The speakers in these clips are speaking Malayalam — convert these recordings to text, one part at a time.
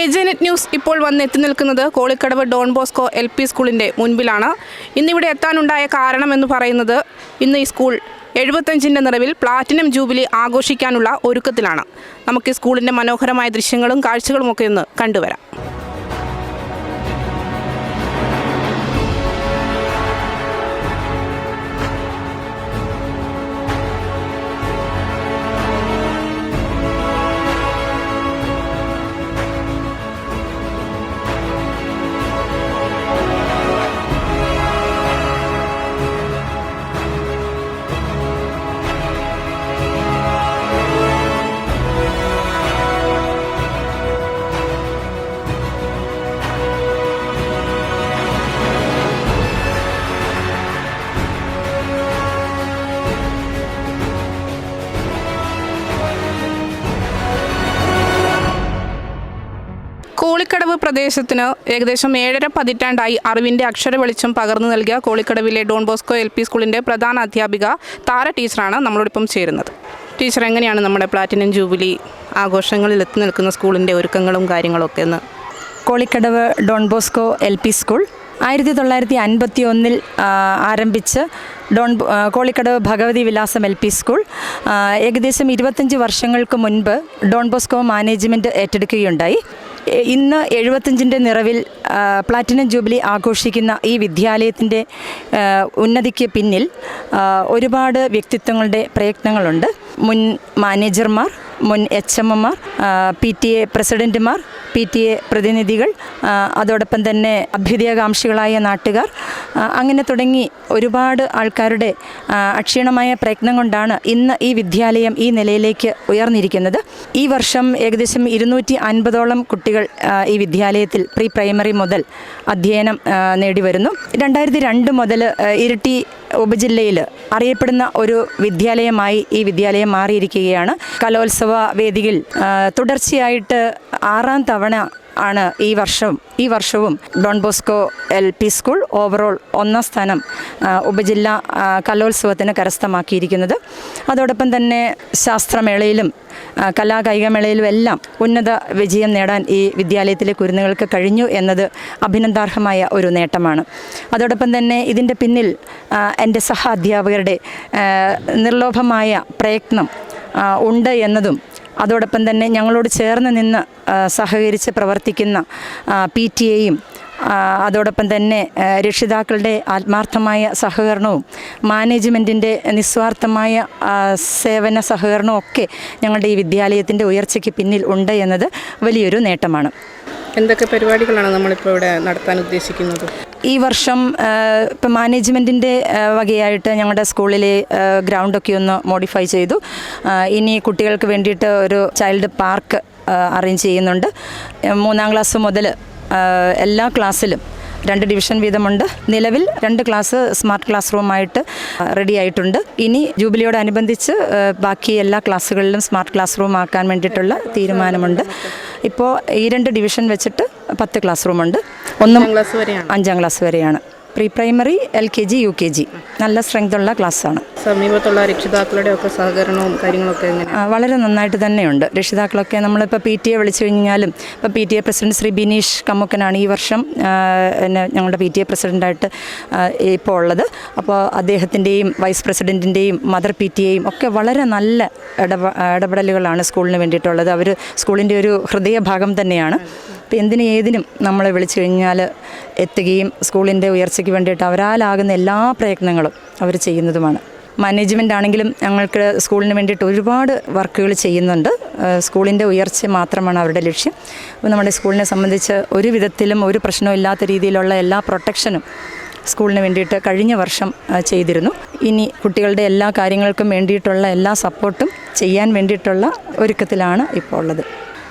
ഏജനറ്റ് ന്യൂസ് ഇപ്പോൾ വന്നെത്തി നിൽക്കുന്നത് Kolikkadavu Don Bosco L P സ്കൂളിന്റെ മുൻപിലാണ്. ഇന്നിവിടെ എത്താനുണ്ടായ കാരണം എന്ന് പറയുന്നത് ഇന്ന് ഈ സ്കൂൾ എഴുപത്തഞ്ചിന്റെ നിറവിൽ പ്ലാറ്റിനം ജൂബിലി ആഘോഷിക്കാനുള്ള ഒരുക്കത്തിലാണ്. നമുക്ക് ഈ സ്കൂളിന്റെ മനോഹരമായ ദൃശ്യങ്ങളും കാഴ്ചകളുമൊക്കെ ഒന്ന് കണ്ടുവരാം. പ്രദേശത്തിന് ഏകദേശം ഏഴര പതിറ്റാണ്ടായി അറിവിന്റെ അക്ഷര വെളിച്ചം പകർന്നു നൽകിയ കോളിക്കടവിലെ ഡോൺ ബോസ്കോ എൽ പി സ്കൂളിന്റെ പ്രധാന അധ്യാപിക താര ടീച്ചറാണ് നമ്മളോടൊപ്പം ചേരുന്നത്. ടീച്ചർ എങ്ങനെയാണ് നമ്മുടെ പ്ലാറ്റിനം ജൂബിലി ആഘോഷങ്ങളിൽ എത്തി നിൽക്കുന്ന സ്കൂളിന്റെ ഒരുക്കങ്ങളും കാര്യങ്ങളൊക്കെ എന്ന്? Kolikkadavu Don Bosco L P school ആയിരത്തി തൊള്ളായിരത്തി അൻപത്തി ഒന്നിൽ ആരംഭിച്ച് ഡോൺ കോളിക്കടവ് ഭഗവതി വിലാസം എൽ പി സ്കൂൾ ഏകദേശം ഇരുപത്തഞ്ച് വർഷങ്ങൾക്ക് മുൻപ് ഡോൺ ബോസ്കോ മാനേജ്മെന്റ് ഏറ്റെടുക്കുകയുണ്ടായി. ഇന്ന് എഴുപത്തഞ്ചിന്റെ നിറവിൽ പ്ലാറ്റിനം ജൂബിലി ആഘോഷിക്കുന്ന ഈ വിദ്യാലയത്തിന്റെ ഉന്നതിക്ക് പിന്നിൽ ഒരുപാട് വ്യക്തിത്വങ്ങളുടെ പ്രയത്നങ്ങളുണ്ട്. മുൻ മാനേജർമാർ മുൻ എച്ച് എം എമാർ പി ടി എ പ്രസിഡന്റുമാർ പി ടി എ പ്രതിനിധികൾ അതോടൊപ്പം തന്നെ അഭ്യുദയകാംക്ഷികളായ നാട്ടുകാർ അങ്ങനെ തുടങ്ങി ഒരുപാട് ആൾക്കാരുടെ അക്ഷീണമായ പ്രയത്നം കൊണ്ടാണ് ഇന്ന് ഈ വിദ്യാലയം ഈ നിലയിലേക്ക് ഉയർന്നിരിക്കുന്നത്. ഈ വർഷം ഏകദേശം ഇരുന്നൂറ്റി അൻപതോളം കുട്ടികൾ ഈ വിദ്യാലയത്തിൽ പ്രീ പ്രൈമറി മുതൽ അധ്യയനം നേടി നേടിവരുന്നു. രണ്ടായിരത്തി രണ്ട് മുതൽ ഇരിട്ടി ഉപജില്ലയിൽ അറിയപ്പെടുന്ന ഒരു വിദ്യാലയമായി ഈ വിദ്യാലയം മാറിയിരിക്കുകയാണ്. കലോത്സവ വേദിയിൽ തുടർച്ചയായിട്ട് ആറാം തവണ ആണ് ഈ വർഷം ഈ വർഷവും Don Bosco L P school overall ഒന്നാം സ്ഥാനം ഉപജില്ലാ കലോത്സവത്തിന് കരസ്ഥമാക്കിയിരിക്കുന്നത്. അതോടൊപ്പം തന്നെ ശാസ്ത്രമേളയിലും കലാകായികമേളയിലും എല്ലാം ഉന്നത വിജയം നേടാൻ ഈ വിദ്യാലയത്തിലെ കുരുന്നുകൾക്ക് കഴിഞ്ഞു എന്നത് അഭിനന്ദാർഹമായ ഒരു നേട്ടമാണ്. അതോടൊപ്പം തന്നെ ഇതിന്റെ പിന്നിൽ എന്റെ സഹ അധ്യാപകരുടെ നിർലോഭമായ പ്രയത്നം ഉണ്ട് എന്നതും. അതോടൊപ്പം തന്നെ ഞങ്ങളോട് ചേർന്ന് നിന്ന് സഹകരിച്ച് പ്രവർത്തിക്കുന്ന പി ടി എയും അതോടൊപ്പം തന്നെ രക്ഷിതാക്കളുടെ ആത്മാർത്ഥമായ സഹകരണവും മാനേജ്മെന്റിന്റെ നിസ്വാർത്ഥമായ സേവന സഹകരണവും ഒക്കെ ഞങ്ങളുടെ ഈ വിദ്യാലയത്തിന്റെ ഉയർച്ചയ്ക്ക് പിന്നിൽ ഉണ്ട് എന്നത് വലിയൊരു നേട്ടമാണ്. എന്തൊക്കെ പരിപാടികളാണ് നമ്മളിപ്പോൾ ഇവിടെ നടത്താൻ ഉദ്ദേശിക്കുന്നത്? ഈ വർഷം ഇപ്പം മാനേജ്മെന്റിന്റെ വകയായിട്ട് ഞങ്ങളുടെ സ്കൂളിലെ ഗ്രൗണ്ടൊക്കെ ഒന്ന് മോഡിഫൈ ചെയ്തു. ഇനി കുട്ടികൾക്ക് വേണ്ടിയിട്ട് ഒരു ചൈൽഡ് പാർക്ക് അറേഞ്ച് ചെയ്യുന്നുണ്ട്. മൂന്നാം ക്ലാസ് മുതൽ എല്ലാ ക്ലാസ്സിലും രണ്ട് ഡിവിഷൻ വീതമുണ്ട്. നിലവിൽ രണ്ട് ക്ലാസ് സ്മാർട്ട് ക്ലാസ് റൂമായിട്ട് റെഡി ആയിട്ടുണ്ട്. ഇനി ജൂബിലിയോടനുബന്ധിച്ച് ബാക്കി എല്ലാ ക്ലാസ്സുകളിലും സ്മാർട്ട് ക്ലാസ് റൂം ആക്കാൻ വേണ്ടിയിട്ടുള്ള തീരുമാനമുണ്ട്. ഇപ്പോൾ ഈ രണ്ട് ഡിവിഷൻ വെച്ചിട്ട് പത്ത് ക്ലാസ് റൂമുണ്ട്. ഒന്നാം ക്ലാസ് വരെയാണ്. അഞ്ചാം ക്ലാസ് വരെയാണ്. Pre primary L K G U K G നല്ല സ്ട്രെങ്ത് ഉള്ള ക്ലാസ്സാണ്. സമീപത്തുള്ള രക്ഷിതാക്കളുടെ ഒക്കെ സഹകരണവും കാര്യങ്ങളൊക്കെ വളരെ നന്നായിട്ട് തന്നെയുണ്ട്. രക്ഷിതാക്കളൊക്കെ നമ്മളിപ്പോൾ പി ടി എ വിളിച്ചു കഴിഞ്ഞാലും ഇപ്പോൾ P T A president Shri Binish കമ്മുക്കനാണ് ഈ വർഷം എന്നെ ഞങ്ങളുടെ പി ടി എ പ്രസിഡന്റായിട്ട് ഇപ്പോൾ ഉള്ളത്. അപ്പോൾ അദ്ദേഹത്തിന്റെയും വൈസ് പ്രസിഡന്റിന്റെയും മദർ പി ടി എയും ഒക്കെ വളരെ നല്ല ഇടപെടലുകളാണ് സ്കൂളിന് വേണ്ടിയിട്ടുള്ളത്. അവർ സ്കൂളിന്റെ ഒരു ഹൃദയഭാഗം തന്നെയാണ്. അപ്പോൾ എന്തിനും ഏതിനും നമ്മളെ വിളിച്ചു കഴിഞ്ഞാൽ എത്തുകയും സ്കൂളിന്റെ ഉയർച്ചയ്ക്ക് വേണ്ടിയിട്ട് അവരാലാകുന്ന എല്ലാ പ്രയത്നങ്ങളും അവർ ചെയ്യുന്നതുമാണ്. മാനേജ്മെന്റ് ആണെങ്കിലും ഞങ്ങൾക്ക് സ്കൂളിന് വേണ്ടിയിട്ട് ഒരുപാട് വർക്കുകൾ ചെയ്യുന്നുണ്ട്. സ്കൂളിന്റെ ഉയർച്ച മാത്രമാണ് അവരുടെ ലക്ഷ്യം. അപ്പോൾ നമ്മുടെ സ്കൂളിനെ സംബന്ധിച്ച് ഒരു വിധത്തിലും ഒരു പ്രശ്നവും ഇല്ലാത്ത രീതിയിലുള്ള എല്ലാ പ്രൊട്ടക്ഷനും സ്കൂളിന് വേണ്ടിയിട്ട് കഴിഞ്ഞ വർഷം ചെയ്തിരുന്നു. ഇനി കുട്ടികളുടെ എല്ലാ കാര്യങ്ങൾക്കും വേണ്ടിയിട്ടുള്ള എല്ലാ സപ്പോർട്ടും ചെയ്യാൻ വേണ്ടിയിട്ടുള്ള ഒരുക്കത്തിലാണ് ഇപ്പോൾ ഉള്ളത്.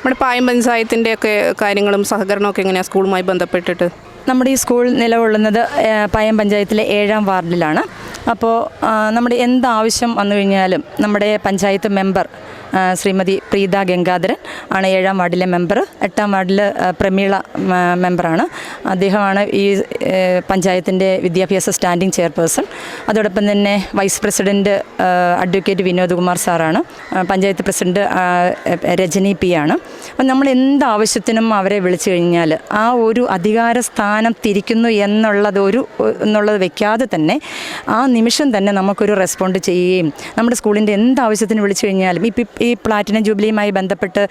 നമ്മുടെ പായം പഞ്ചായത്തിന്റെ ഒക്കെ കാര്യങ്ങളും സഹകരണമൊക്കെ എങ്ങനെയാണ് സ്കൂളുമായി ബന്ധപ്പെട്ടിട്ട്? നമ്മുടെ ഈ സ്കൂൾ നിലകൊള്ളുന്നത് പയം പഞ്ചായത്തിലെ ഏഴാം വാർഡിലാണ്. അപ്പോൾ നമ്മുടെ എന്താവശ്യം വന്നു കഴിഞ്ഞാലും നമ്മുടെ പഞ്ചായത്ത് മെമ്പർ ശ്രീമതി പ്രീത ഗംഗാധരൻ ആണ് ഏഴാം വാർഡിലെ മെമ്പർ. എട്ടാം വാർഡിൽ പ്രമീള മെമ്പറാണ്. അദ്ദേഹമാണ് ഈ പഞ്ചായത്തിന്റെ വിദ്യാഭ്യാസ സ്റ്റാൻഡിംഗ് ചെയർപേഴ്സൺ. അതോടൊപ്പം തന്നെ vice president advocate Vinod Kumar സാറാണ് പഞ്ചായത്ത് പ്രസിഡന്റ് രജനി പി ആണ്. അപ്പം നമ്മൾ എന്ത് ആവശ്യത്തിനും അവരെ വിളിച്ചു കഴിഞ്ഞാൽ ആ ഒരു അധികാര സ്ഥാനം തിരിക്കുന്നു എന്നുള്ളത് ഒരു എന്നുള്ളത് വെക്കാതെ തന്നെ ആ നിമിഷം തന്നെ നമുക്കൊരു റെസ്പോണ്ട് ചെയ്യുകയും നമ്മുടെ സ്കൂളിന്റെ എന്ത് ആവശ്യത്തിന് വിളിച്ചു കഴിഞ്ഞാലും ഇപ്പം ഈ പ്ലാറ്റിനം ജൂബിലിയുമായി ബന്ധപ്പെട്ട്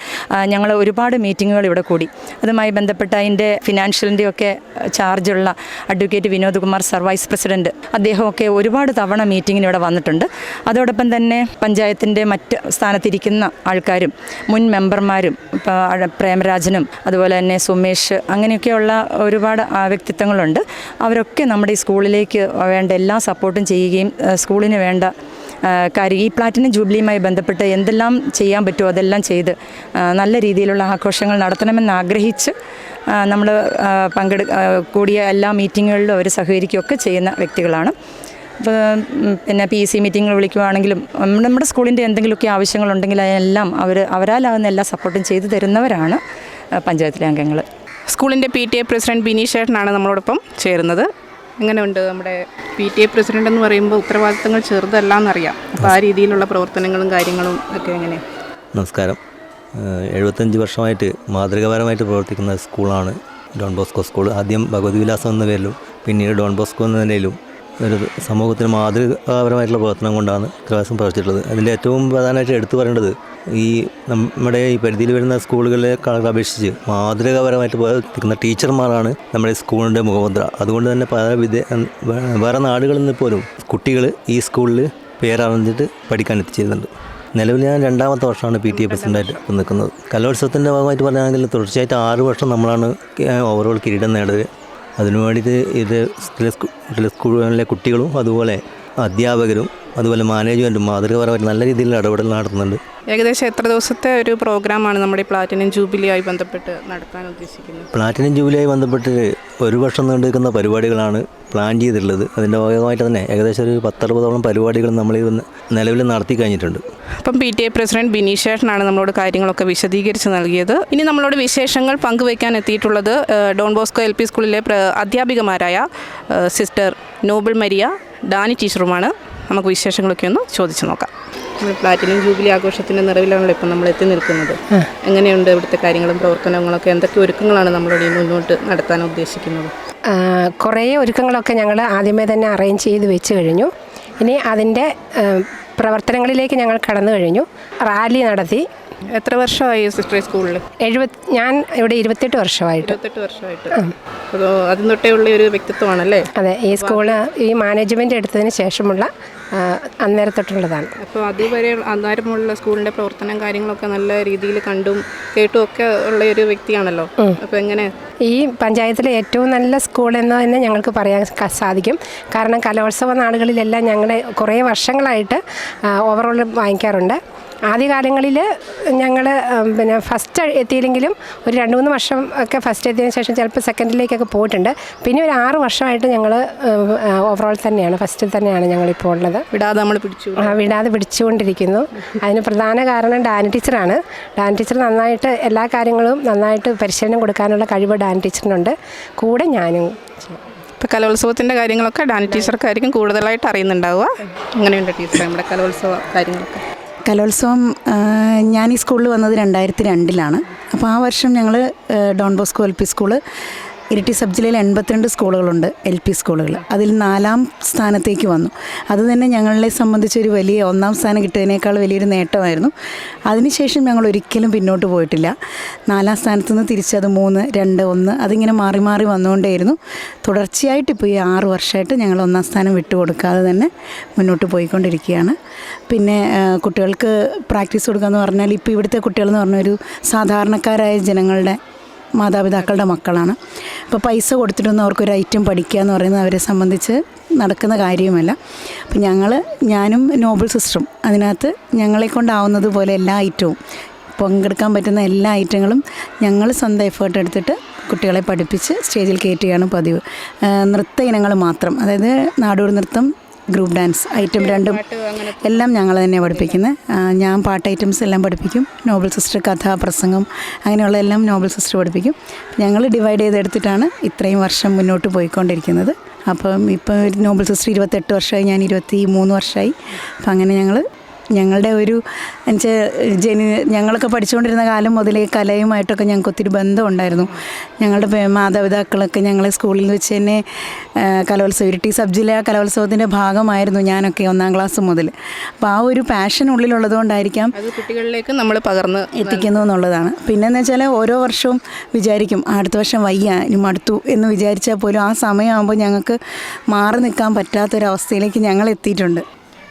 ഞങ്ങൾ ഒരുപാട് മീറ്റിങ്ങുകൾ ഇവിടെ കൂടി. അതുമായി ബന്ധപ്പെട്ട് അതിന്റെ ഫിനാൻഷ്യലിന്റെ ഒക്കെ ചാർജുള്ള advocate Vinod Kumar sir vice president അദ്ദേഹമൊക്കെ ഒരുപാട് തവണ മീറ്റിങ്ങിന് ഇവിടെ വന്നിട്ടുണ്ട്. അതോടൊപ്പം തന്നെ പഞ്ചായത്തിന്റെ മറ്റ് സ്ഥാനത്തിരിക്കുന്ന ആൾക്കാരും മുൻ മെമ്പർമാരും പ്രേമരാജനും അതുപോലെ തന്നെ സുമേഷ് അങ്ങനെയൊക്കെയുള്ള ഒരുപാട് വ്യക്തിത്വങ്ങളുണ്ട്. അവരൊക്കെ നമ്മുടെ ഈ സ്കൂളിലേക്ക് വേണ്ട എല്ലാ സപ്പോർട്ടും ചെയ്യുകയും സ്കൂളിന് വേണ്ട കാര്യം. ഈ പ്ലാറ്റിനം ജൂബിലിയുമായി ബന്ധപ്പെട്ട് എന്തെല്ലാം ചെയ്യാൻ പറ്റുമോ അതെല്ലാം ചെയ്ത് നല്ല രീതിയിലുള്ള ആഘോഷങ്ങൾ നടത്തണമെന്ന് ആഗ്രഹിച്ച് നമ്മൾ പങ്കെടു കൂടിയ എല്ലാ മീറ്റിങ്ങുകളിലും അവർ സഹകരിക്കുകയൊക്കെ ചെയ്യുന്ന വ്യക്തികളാണ്. പിന്നെ പി സി മീറ്റിങ്ങൾ വിളിക്കുവാണെങ്കിലും നമ്മുടെ സ്കൂളിന്റെ എന്തെങ്കിലുമൊക്കെ ആവശ്യങ്ങളുണ്ടെങ്കിൽ അതിനെല്ലാം അവർ അവരാലാകുന്ന എല്ലാ സപ്പോർട്ടും ചെയ്തു തരുന്നവരാണ് പഞ്ചായത്തിലെ അംഗങ്ങൾ സ്കൂളിന്റെ P T A president Binish ചേട്ടനാണ് നമ്മളോടൊപ്പം ചേരുന്നത്. എങ്ങനെയുണ്ട് നമ്മുടെ പി ടി എ പ്രസിഡന്റ് എന്ന് പറയുമ്പോൾ ഉത്തരവാദിത്തങ്ങൾ ചെറുതല്ല എന്നറിയാം അപ്പോൾ ആ രീതിയിലുള്ള പ്രവർത്തനങ്ങളും കാര്യങ്ങളും ഒക്കെ എങ്ങനെ നമസ്കാരം. എഴുപത്തഞ്ച് വർഷമായിട്ട് മാതൃകാപരമായിട്ട് പ്രവർത്തിക്കുന്ന സ്കൂളാണ് ഡോൺ ബോസ്കോ സ്കൂൾ. ആദ്യം ഭഗവതി വിലാസം എന്ന പേരിലും പിന്നീട് ഡോൺ ബോസ്കോ എന്ന നിലയിലും ഒരു സമൂഹത്തിന് മാതൃകാപരമായിട്ടുള്ള പ്രവർത്തനം കൊണ്ടാണ് ഇത്രവാസം പ്രവർത്തിച്ചിട്ടുള്ളത്. അതിൽ ഏറ്റവും പ്രധാനമായിട്ട് എടുത്തു പറയേണ്ടത് ഈ നമ്മുടെ ഈ പരിധിയിൽ വരുന്ന സ്കൂളുകളെക്കാൾ അപേക്ഷിച്ച് മാതൃകാപരമായിട്ട് പ്രവർത്തിക്കുന്ന ടീച്ചർമാരാണ് നമ്മുടെ സ്കൂളിന്റെ മുഖമുദ്ര. അതുകൊണ്ട് തന്നെ പല വിദ്യ വേറെ നാടുകളിൽ നിന്ന് പോലും കുട്ടികൾ ഈ സ്കൂളിൽ പേരറിഞ്ഞിട്ട് പഠിക്കാൻ എത്തിച്ചേരുന്നുണ്ട്. നിലവിൽ ഞാൻ രണ്ടാമത്തെ വർഷമാണ് പി ടി എ പ്രസിഡന്റായിട്ട് നിൽക്കുന്നത്. കലോത്സവത്തിന്റെ ഭാഗമായിട്ട് പറയുകയാണെങ്കിൽ തുടർച്ചയായിട്ട് ആറ് വർഷം നമ്മളാണ് ഓവറോൾ കിരീടം നേടുന്നത് അതിനു വേണ്ടിയിട്ട് ഇത് സ്കൂളുകളിലെ കുട്ടികളും അതുപോലെ അധ്യാപകരും അതുപോലെ മാനേജ്മെന്റും മാതൃകപരമായിട്ട് നല്ല രീതിയിൽ ഇടപെടൽ നടത്തുന്നുണ്ട്. ഏകദേശം എത്ര ദിവസത്തെ ഒരു പ്രോഗ്രാമാണ് നമ്മുടെ പ്ലാറ്റിനം ജൂബിലിയായി ബന്ധപ്പെട്ട് നടത്താൻ ഉദ്ദേശിക്കുന്നത്? പ്ലാറ്റിനം ജൂബിലിയായി ബന്ധപ്പെട്ട് ഒരു വർഷം നീണ്ടുനിൽക്കുന്ന പരിപാടികളാണ് പ്ലാൻ ചെയ്തിട്ടുള്ളത്. അതിന്റെ ഭാഗമായിട്ട് തന്നെ ഏകദേശം ഒരു പത്തറുപതോളം പരിപാടികൾ നമ്മൾ ഇത് നിലവിൽ നടത്തി കഴിഞ്ഞിട്ടുണ്ട്. അപ്പം P T A president Binish ചേട്ടനാണ് നമ്മളോട് കാര്യങ്ങളൊക്കെ വിശദീകരിച്ച് നൽകിയത്. ഇനി നമ്മളോട് വിശേഷങ്ങൾ പങ്കുവയ്ക്കാൻ എത്തിയിട്ടുള്ളത് ഡോൺ ബോസ്കോ എൽ പി സ്കൂളിലെ അധ്യാപികമാരായ സിസ്റ്റർ നോബിൾ മരിയ ഡാനി ടീച്ചറുമാണ്. നമുക്ക് വിശേഷങ്ങളൊക്കെ ഒന്ന് ചോദിച്ചു നോക്കാം. നമ്മൾ പ്ലാറ്റിനം ജൂബിലി ആഘോഷത്തിന്റെ നിറവിലാണല്ലോ ഇപ്പം നമ്മൾ എത്തി നിൽക്കുന്നത്. എങ്ങനെയുണ്ട് ഇവിടുത്തെ കാര്യങ്ങളും പ്രവർത്തനങ്ങളൊക്കെ? എന്തൊക്കെ ഒരുക്കങ്ങളാണ് നമ്മളിവിടെ മുന്നോട്ട് നടത്താൻ ഉദ്ദേശിക്കുന്നത്? കുറേ ഒരുക്കങ്ങളൊക്കെ ഞങ്ങൾ ആദ്യമേ തന്നെ അറേഞ്ച് ചെയ്ത് വെച്ച് കഴിഞ്ഞു. ഇനി അതിന്റെ പ്രവർത്തനങ്ങളിലേക്ക് ഞങ്ങൾ കടന്നു കഴിഞ്ഞു. റാലി നടത്തി. എത്ര വർഷമായി സിസ്റ്റർ സ്കൂളിൽ എഴുപത് ഞാൻ ഇവിടെ ഇരുപത്തെട്ട് വർഷമായിട്ട്. ഇരുപത്തെട്ട് വർഷമായിട്ട്. തൊട്ടേ ഉള്ള ഒരു വ്യക്തിത്വമാണല്ലേ? അതെ ഈ സ്കൂൾ ഈ മാനേജ്മെന്റ് എടുത്തതിന് ശേഷമുള്ള അന്നേരം തൊട്ടുള്ളതാണ് അപ്പോൾ അതുവരെ അന്നേരമുള്ള സ്കൂളിന്റെ പ്രവർത്തനം കാര്യങ്ങളൊക്കെ നല്ല രീതിയിൽ കണ്ടും കേട്ടും ഒക്കെ ഉള്ള ഒരു വ്യക്തിയാണല്ലോ. അപ്പോൾ എങ്ങനെ? ഈ പഞ്ചായത്തിലെ ഏറ്റവും നല്ല സ്കൂൾ എന്ന് തന്നെ ഞങ്ങൾക്ക് പറയാൻ സാധിക്കും. കാരണം കലോത്സവ നാടുകളിലെല്ലാം ഞങ്ങളെ കുറേ വർഷങ്ങളായിട്ട് ഓവറോൾ വാങ്ങിക്കാറുണ്ട്. ആദ്യകാലങ്ങളിൽ ഞങ്ങൾ പിന്നെ ഫസ്റ്റ് എത്തിയില്ലെങ്കിലും ഒരു രണ്ട് മൂന്ന് വർഷം ഒക്കെ ഫസ്റ്റ് എത്തിയതിന് ശേഷം ചിലപ്പോൾ സെക്കൻഡിലേക്കൊക്കെ പോയിട്ടുണ്ട്. പിന്നെ ഒരു ആറ് വർഷമായിട്ട് ഞങ്ങൾ ഓവറോൾ തന്നെയാണ് ഫസ്റ്റിൽ തന്നെയാണ് ഞങ്ങളിപ്പോൾ ഉള്ളത്. വിടാതെ നമ്മൾ പിടിച്ചു. ആ, വിടാതെ പിടിച്ചുകൊണ്ടിരിക്കുന്നു. അതിന് പ്രധാന കാരണം ഡാൻ ടീച്ചറാണ്. ഡാൻ ടീച്ചർ നന്നായിട്ട് എല്ലാ കാര്യങ്ങളും നന്നായിട്ട് പരിശീലനം കൊടുക്കാനുള്ള കഴിവ് ഡാൻ ടീച്ചറിനുണ്ട്. കൂടെ ഞാനും. ഇപ്പോൾ കലോത്സവത്തിന്റെ കാര്യങ്ങളൊക്കെ ഡാൻ ടീച്ചർക്കായിരിക്കും കൂടുതലായിട്ട് അറിയുന്നുണ്ടാവുക. അങ്ങനെയുണ്ട് ടീച്ചർ നമ്മുടെ കലോത്സവ കാര്യങ്ങളൊക്കെ. കലോത്സവം ഞാൻ ഈ സ്കൂളിൽ വന്നത് രണ്ടായിരത്തി രണ്ടിലാണ്. അപ്പോൾ ആ വർഷം ഞങ്ങൾ Don Bosco L P school Iritty sub ജില്ലയിൽ എൺപത്തിരണ്ട് സ്കൂളുകളുണ്ട് എൽ പി സ്കൂളുകൾ. അതിൽ നാലാം സ്ഥാനത്തേക്ക് വന്നു. അത് തന്നെ ഞങ്ങളെ സംബന്ധിച്ചൊരു വലിയ ഒന്നാം സ്ഥാനം കിട്ടിയതിനേക്കാൾ വലിയൊരു നേട്ടമായിരുന്നു. അതിനുശേഷം ഞങ്ങൾ ഒരിക്കലും പിന്നോട്ട് പോയിട്ടില്ല. നാലാം സ്ഥാനത്ത് നിന്ന് തിരിച്ചത് മൂന്ന് രണ്ട് ഒന്ന് അതിങ്ങനെ മാറി മാറി വന്നുകൊണ്ടേയിരുന്നു. തുടർച്ചയായിട്ട് ഇപ്പോൾ ഈ ആറ് വർഷമായിട്ട് ഞങ്ങൾ ഒന്നാം സ്ഥാനം വിട്ടുകൊടുക്കാതെ തന്നെ മുന്നോട്ട് പോയിക്കൊണ്ടിരിക്കുകയാണ്. പിന്നെ കുട്ടികൾക്ക് പ്രാക്ടീസ് കൊടുക്കുക എന്ന് പറഞ്ഞാൽ ഇപ്പോൾ ഇവിടുത്തെ കുട്ടികളെന്ന് പറഞ്ഞ ഒരു സാധാരണക്കാരായ ജനങ്ങളുടെ മാതാപിതാക്കളുടെ മക്കളാണ്. അപ്പോൾ പൈസ കൊടുത്തിട്ടൊന്നും അവർക്കൊരു ഐറ്റം പഠിക്കുക എന്ന് പറയുന്നത് അവരെ സംബന്ധിച്ച് നടക്കുന്ന കാര്യവുമല്ല. അപ്പം ഞങ്ങൾ ഞാനും നോബിൾ സിസ്റ്ററും അതിനകത്ത് ഞങ്ങളെ കൊണ്ടാവുന്നത് പോലെ എല്ലാ ഐറ്റവും പങ്കെടുക്കാൻ പറ്റുന്ന എല്ലാ ഐറ്റങ്ങളും ഞങ്ങൾ സ്വന്തം എഫേർട്ട് എടുത്തിട്ട് കുട്ടികളെ പഠിപ്പിച്ച് സ്റ്റേജിൽ കയറ്റുകയാണ് പതിവ്. നൃത്ത ഇനങ്ങൾ മാത്രം. അതായത് നാടോടി നൃത്തം ഗ്രൂപ്പ് ഡാൻസ് ഐറ്റം രണ്ടും എല്ലാം ഞങ്ങൾ തന്നെ പഠിപ്പിക്കുന്നത് ഞാൻ പാട്ട് ഐറ്റംസ് എല്ലാം പഠിപ്പിക്കും. നോബൽ സിസ്റ്റർ കഥ പ്രസംഗം അങ്ങനെയുള്ള എല്ലാം നോബൽ സിസ്റ്റർ പഠിപ്പിക്കും. ഞങ്ങൾ ഡിവൈഡ് ചെയ്തെടുത്തിട്ടാണ് ഇത്രയും വർഷം മുന്നോട്ട് പോയിക്കൊണ്ടിരിക്കുന്നത്. അപ്പം ഇപ്പം നോബൽ സിസ്റ്റർ ഇരുപത്തെട്ട് വർഷമായി ഞാൻ ഇരുപത്തി മൂന്ന് വർഷമായി. അപ്പം അങ്ങനെ ഞങ്ങൾ ഞങ്ങളുടെ ഒരു എന്നുവെച്ചാൽ ജനി ഞങ്ങളൊക്കെ പഠിച്ചുകൊണ്ടിരുന്ന കാലം മുതലേ കലയുമായിട്ടൊക്കെ ഞങ്ങൾക്ക് ഒത്തിരി ബന്ധമുണ്ടായിരുന്നു. ഞങ്ങളുടെ മാതാപിതാക്കളൊക്കെ ഞങ്ങളെ സ്കൂളിൽ വെച്ച് തന്നെ കലോത്സവം ഇരിട്ടി സബ് ജില്ലാ കലോത്സവത്തിന്റെ ഭാഗമായിരുന്നു ഞാനൊക്കെ ഒന്നാം ക്ലാസ് മുതൽ. അപ്പോൾ ആ ഒരു പാഷൻ ഉള്ളിലുള്ളത് കൊണ്ടായിരിക്കാം അത് കുട്ടികളിലേക്ക് നമ്മൾ പകർന്ന് എത്തിക്കുന്നു എന്നുള്ളതാണ്. പിന്നെന്ന് വെച്ചാൽ ഓരോ വർഷവും വിചാരിക്കും അടുത്ത വർഷം വയ്യ ഇനി മടുത്തു എന്ന് വിചാരിച്ചാൽ പോലും ആ സമയമാകുമ്പോൾ ഞങ്ങൾക്ക് മാറി നിൽക്കാൻ പറ്റാത്തൊരവസ്ഥയിലേക്ക് ഞങ്ങൾ എത്തിയിട്ടുണ്ട്.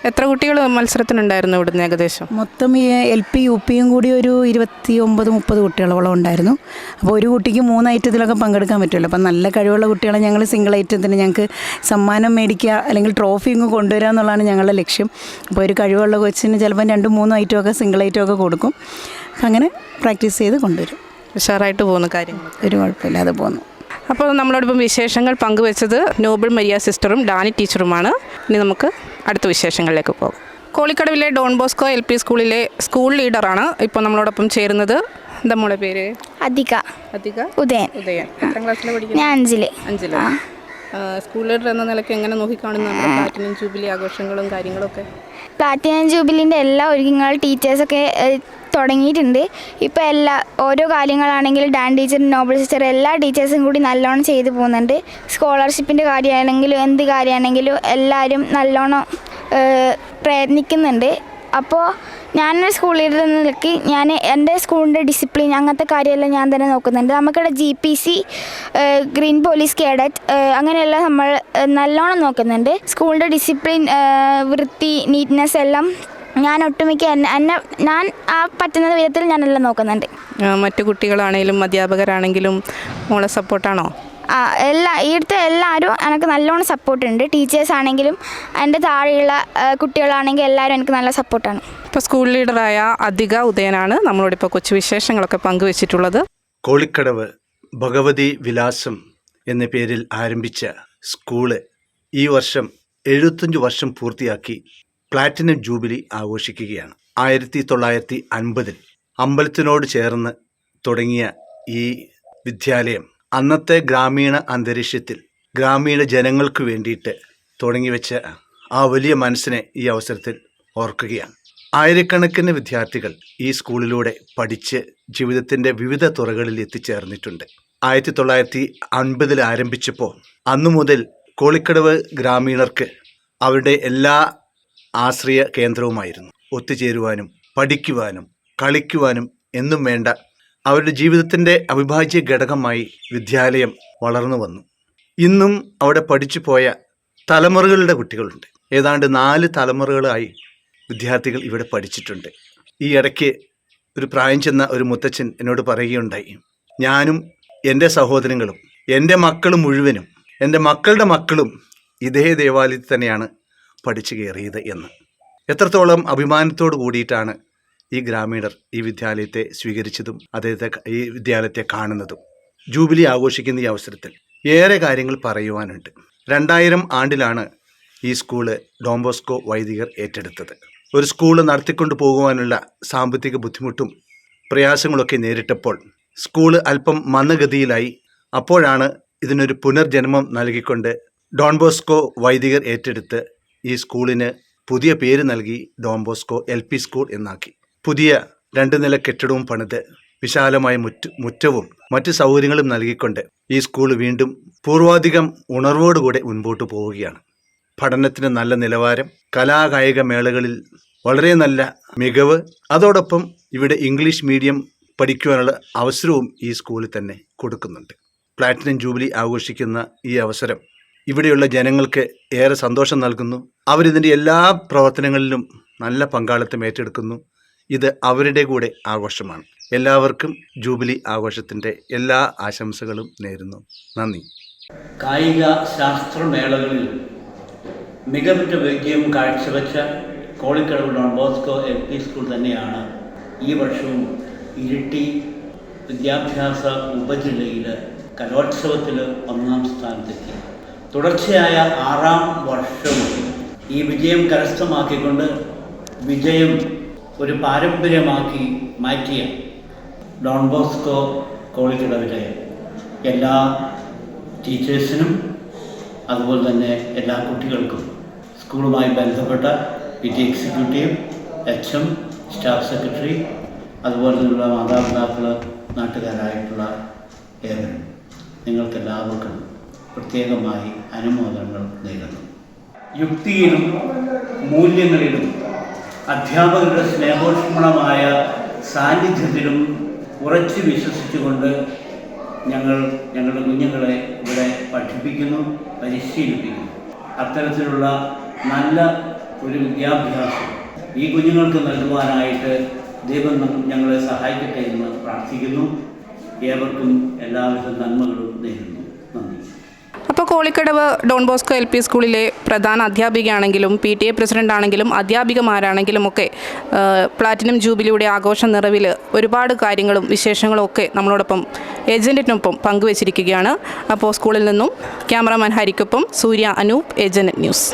എത്ര കുട്ടികൾ മത്സരത്തിനുണ്ടായിരുന്നു ഇവിടുന്ന് ഏകദേശം? മൊത്തം ഈ എൽ പി യു പിയും കൂടി ഒരു ഇരുപത്തി ഒമ്പത് മുപ്പത് കുട്ടികളോളം ഉണ്ടായിരുന്നു. അപ്പോൾ ഒരു കുട്ടിക്ക് മൂന്ന് ഐറ്റത്തിലൊക്കെ പങ്കെടുക്കാൻ പറ്റുമല്ലോ. അപ്പം നല്ല കഴിവുള്ള കുട്ടികളെ ഞങ്ങൾ സിംഗിൾ ഐറ്റത്തിന് ഞങ്ങൾക്ക് സമ്മാനം മേടിക്കുക അല്ലെങ്കിൽ ട്രോഫി ഇങ്ങ് കൊണ്ടുവരിക എന്നുള്ളതാണ് ഞങ്ങളുടെ ലക്ഷ്യം. അപ്പോൾ ഒരു കഴിവുള്ള കൊച്ചിന് ചിലപ്പം രണ്ടും മൂന്നും ഐറ്റമൊക്കെ സിംഗിൾ ഐറ്റമൊക്കെ കൊടുക്കും. അങ്ങനെ പ്രാക്ടീസ് ചെയ്ത് കൊണ്ടുവരും. ഉഷാറായിട്ട് പോകുന്ന കാര്യങ്ങൾ ഒരു കുഴപ്പമില്ലാതെ പോകുന്നു. അപ്പോൾ നമ്മളോടൊപ്പം വിശേഷങ്ങൾ പങ്കുവച്ചത് നോബിൾ മരിയ സിസ്റ്ററും ഡാനി ടീച്ചറുമാണ്. ഇനി നമുക്ക് അടുത്ത വിശേഷങ്ങളിലേക്ക് പോകും. കോളിക്കടവിലെ ഡോൺ ബോസ്കോ എൽ പി സ്കൂളിലെ സ്കൂൾ ലീഡറാണ് ഇപ്പോൾ നമ്മളോടൊപ്പം ചേരുന്നത്. എന്താ മോളെ പേര്? അധിക. അധിക? ഉദയൻ. ഉദയൻ. എത്രാം പഠിക്കുന്നു ഞാൻ അഞ്ചിൽ അഞ്ചിൽ സ്കൂൾ ലീഡർ എന്ന നിലയ്ക്ക് എങ്ങനെ നോക്കിക്കാണുന്നു നമ്മുടെ പ്ലാറ്റിനം ജൂബിലി ആഘോഷങ്ങളും കാര്യങ്ങളൊക്കെ? പ്ലാറ്റിനം ജൂബിലിന്റെ എല്ലാ ഒരുക്കങ്ങളും ടീച്ചേഴ്സൊക്കെ തുടങ്ങിയിട്ടുണ്ട്. ഇപ്പോൾ എല്ലാ ഓരോ കാര്യങ്ങളാണെങ്കിലും ഡാൻ ടീച്ചർ നോബൽ ടീച്ചർ എല്ലാ ടീച്ചേഴ്സും കൂടി നല്ലോണം ചെയ്തു പോകുന്നുണ്ട്. സ്കോളർഷിപ്പിന്റെ കാര്യമാണെങ്കിലും എന്ത് കാര്യമാണെങ്കിലും എല്ലാവരും നല്ലോണം പ്രയത്നിക്കുന്നുണ്ട്. അപ്പോൾ ഞാനൊരു സ്കൂൾ ലീഡർ എന്ന നിലയ്ക്ക് ഞാൻ എന്റെ സ്കൂളിന്റെ ഡിസിപ്ലിൻ അങ്ങനത്തെ കാര്യമെല്ലാം ഞാൻ തന്നെ നോക്കുന്നുണ്ട്. നമുക്കിവിടെ G P C green police cadet അങ്ങനെയെല്ലാം നമ്മൾ നല്ലോണം നോക്കുന്നുണ്ട്. സ്കൂളിന്റെ ഡിസിപ്ലിൻ വൃത്തി നീറ്റ്നെസ് എല്ലാം ഞാൻ ഒട്ടുമിക്ക എന്നെ ഞാൻ ആ പറ്റുന്ന വിധത്തിൽ ഞാനെല്ലാം നോക്കുന്നുണ്ട്. മറ്റു കുട്ടികളാണെങ്കിലും അധ്യാപകരാണെങ്കിലും മോളെ സപ്പോർട്ടാണോ എല്ലാ ഇവിടുത്തെ എല്ലാവരും എനിക്ക് നല്ലോണം സപ്പോർട്ടുണ്ട്. ടീച്ചേഴ്സ് ആണെങ്കിലും എന്റെ താഴെയുള്ള കുട്ടികളാണെങ്കിലും എല്ലാവരും എനിക്ക് നല്ല സപ്പോർട്ടാണ്. ഇപ്പോൾ സ്കൂൾ ലീഡറായ അധിക ഉദയനാണ് നമ്മളോട് ഇപ്പോൾ കൊച്ചു വിശേഷങ്ങളൊക്കെ പങ്കുവച്ചിട്ടുള്ളത്. കോളിക്കടവ് ഭഗവതി വിലാസം എന്ന പേരിൽ ആരംഭിച്ച സ്കൂൾ ഈ വർഷം എഴുപത്തഞ്ച് വർഷം പൂർത്തിയാക്കി പ്ലാറ്റിനം ജൂബിലി ആഘോഷിക്കുകയാണ്. ആയിരത്തി തൊള്ളായിരത്തി അൻപതിൽ അമ്പലത്തിനോട് ചേർന്ന് തുടങ്ങിയ ഈ വിദ്യാലയം അന്നത്തെ ഗ്രാമീണ അന്തരീക്ഷത്തിൽ ഗ്രാമീണ ജനങ്ങൾക്ക് വേണ്ടിയിട്ട് തുടങ്ങിവെച്ച ആ വലിയ മനസ്സിനെ ഈ അവസരത്തിൽ ഓർക്കുകയാണ്. ആയിരക്കണക്കിന് വിദ്യാർത്ഥികൾ ഈ സ്കൂളിലൂടെ പഠിച്ച് ജീവിതത്തിന്റെ വിവിധ തുറകളിൽ എത്തിച്ചേർന്നിട്ടുണ്ട്. ആയിരത്തി തൊള്ളായിരത്തി അൻപതിൽ ആരംഭിച്ചപ്പോൾ അന്നു മുതൽ കോളിക്കടവ് ഗ്രാമീണർക്ക് അവരുടെ എല്ലാ ആശ്രയ കേന്ദ്രവുമായിരുന്നു. ഒത്തുചേരുവാനും പഠിക്കുവാനും കളിക്കുവാനും എന്നും വേണ്ട അവരുടെ ജീവിതത്തിന്റെ അവിഭാജ്യ ഘടകമായി വിദ്യാലയം വളർന്നു വന്നു. ഇന്നും അവിടെ പഠിച്ചു പോയ തലമുറകളുടെ കുട്ടികളുണ്ട്. ഏതാണ്ട് നാല് തലമുറകളായി വിദ്യാർത്ഥികൾ ഇവിടെ പഠിച്ചിട്ടുണ്ട്. ഈ ഇടയ്ക്ക് ഒരു പ്രായം ചെന്ന ഒരു മുത്തച്ഛൻ എന്നോട് പറയുകയുണ്ടായി. ഞാനും എന്റെ സഹോദരങ്ങളും എന്റെ മക്കളും മുഴുവനും എന്റെ മക്കളുടെ മക്കളും ഇതേ ദേവാലയത്തിൽ തന്നെയാണ് പഠിച്ചു കയറിയത് എന്ന്. എത്രത്തോളം അഭിമാനത്തോട് കൂടിയിട്ടാണ് ഈ ഗ്രാമീണർ ഈ വിദ്യാലയത്തെ സ്വീകരിച്ചതും അദ്ദേഹത്തെ ഈ വിദ്യാലയത്തെ കാണുന്നതും. ജൂബിലി ആഘോഷിക്കുന്ന ഈ അവസരത്തിൽ ഏറെ കാര്യങ്ങൾ പറയുവാനുണ്ട്. രണ്ടായിരം ആണ്ടിലാണ് ഈ സ്കൂൾ ഡോംബോസ്കോ വൈദികർ ഏറ്റെടുത്തത്. ഒരു സ്കൂൾ നടത്തിക്കൊണ്ട് പോകുവാനുള്ള സാമ്പത്തിക ബുദ്ധിമുട്ടും പ്രയാസങ്ങളൊക്കെ നേരിട്ടപ്പോൾ സ്കൂൾ അല്പം മന്ദഗതിയിലായി. അപ്പോഴാണ് ഇതിനൊരു പുനർജന്മം നൽകിക്കൊണ്ട് ഡോൺബോസ്കോ വൈദികർ ഏറ്റെടുത്ത് ഈ സ്കൂളിന് പുതിയ പേര് നൽകി ഡോംബോസ്കോ എൽ സ്കൂൾ എന്നാക്കി. പുതിയ രണ്ട് നില കെട്ടിടവും പണിത് വിശാലമായ മുറ്റ മുറ്റവും മറ്റ് സൗകര്യങ്ങളും നൽകിക്കൊണ്ട് ഈ സ്കൂൾ വീണ്ടും പൂർവാധികം ഉണർവോടുകൂടെ മുൻപോട്ട് പോവുകയാണ്. പഠനത്തിന് നല്ല നിലവാരം കലാകായിക മേളകളിൽ വളരെ നല്ല മികവ് അതോടൊപ്പം ഇവിടെ ഇംഗ്ലീഷ് മീഡിയം പഠിക്കുവാനുള്ള അവസരവും ഈ സ്കൂളിൽ തന്നെ കൊടുക്കുന്നുണ്ട്. പ്ലാറ്റിനം ജൂബിലി ആഘോഷിക്കുന്ന ഈ അവസരം ഇവിടെയുള്ള ജനങ്ങൾക്ക് ഏറെ സന്തോഷം നൽകുന്നു. അവരിതിന്റെ എല്ലാ പ്രവർത്തനങ്ങളിലും നല്ല പങ്കാളിത്തം ഏറ്റെടുക്കുന്നു. ഇത് അവരുടെ കൂടെ ആഘോഷമാണ്. എല്ലാവർക്കും ജൂബിലി ആഘോഷത്തിന്റെ എല്ലാ ആശംസകളും നേരുന്നു. നന്ദി. കായിക ശാസ്ത്രമേളകളിൽ മികവുറ്റ വിജയം കാഴ്ചവെച്ച Kolikkadavu Don Bosco L P school തന്നെയാണ് ഈ വർഷവും ഇരിട്ടി വിദ്യാഭ്യാസ ഉപജില്ലയിൽ കലോത്സവത്തിൽ ഒന്നാം സ്ഥാനത്തെത്തി. തുടർച്ചയായ ആറാം വർഷവും ഈ വിജയം കരസ്ഥമാക്കിക്കൊണ്ട് വിജയം ഒരു പാരമ്പര്യമാക്കി മാറ്റിയ ഡോൺ ബോസ്കോ കോളിക്കിടവിലെ എല്ലാ ടീച്ചേഴ്സിനും അതുപോലെ തന്നെ എല്ലാ കുട്ടികൾക്കും സ്കൂളുമായി ബന്ധപ്പെട്ട P T executive H M staff secretary അതുപോലെ തന്നെയുള്ള മാതാപിതാക്കൾ നാട്ടുകാരായിട്ടുള്ള ഏവരും നിങ്ങൾക്കെല്ലാവർക്കും പ്രത്യേകമായി അനുമോദനങ്ങൾ നേരുന്നു. യുക്തിയിലും മൂല്യങ്ങളിലും അധ്യാപകരുടെ സ്നേഹോഷ്മളമായ സാന്നിധ്യത്തിലും ഉറച്ചു വിശ്വസിച്ചുകൊണ്ട് ഞങ്ങൾ ഞങ്ങളുടെ കുഞ്ഞുങ്ങളെ ഇവിടെ പഠിപ്പിക്കുന്നു പരിശീലിപ്പിക്കുന്നു. അത്തരത്തിലുള്ള നല്ല ഒരു വിദ്യാഭ്യാസം ഈ കുഞ്ഞുങ്ങൾക്ക് നൽകുവാനായിട്ട് ദൈവം ഞങ്ങളെ സഹായിക്കട്ടെ എന്ന് പ്രാർത്ഥിക്കുന്നു. ഏവർക്കും എല്ലാവിധ നന്മകളും നേരുന്നു. Kolikkadavu Don Bosco L P സ്കൂളിലെ പ്രധാന അധ്യാപികയാണെങ്കിലും പി ടി എ പ്രസിഡന്റ് ആണെങ്കിലും അധ്യാപികമാരാണെങ്കിലും ഒക്കെ പ്ലാറ്റിനം ജൂബിലിയുടെ ആഘോഷ നിറവിൽ ഒരുപാട് കാര്യങ്ങളും വിശേഷങ്ങളും ഒക്കെ നമ്മളോടൊപ്പം ഏജന്റിനൊപ്പം പങ്കുവച്ചിരിക്കുകയാണ്. അപ്പോൾ സ്കൂളിൽ നിന്നും ക്യാമറാമാൻ ഹരിക്കൊപ്പം സൂര്യ അനൂപ് ഏജന്റ് ന്യൂസ്.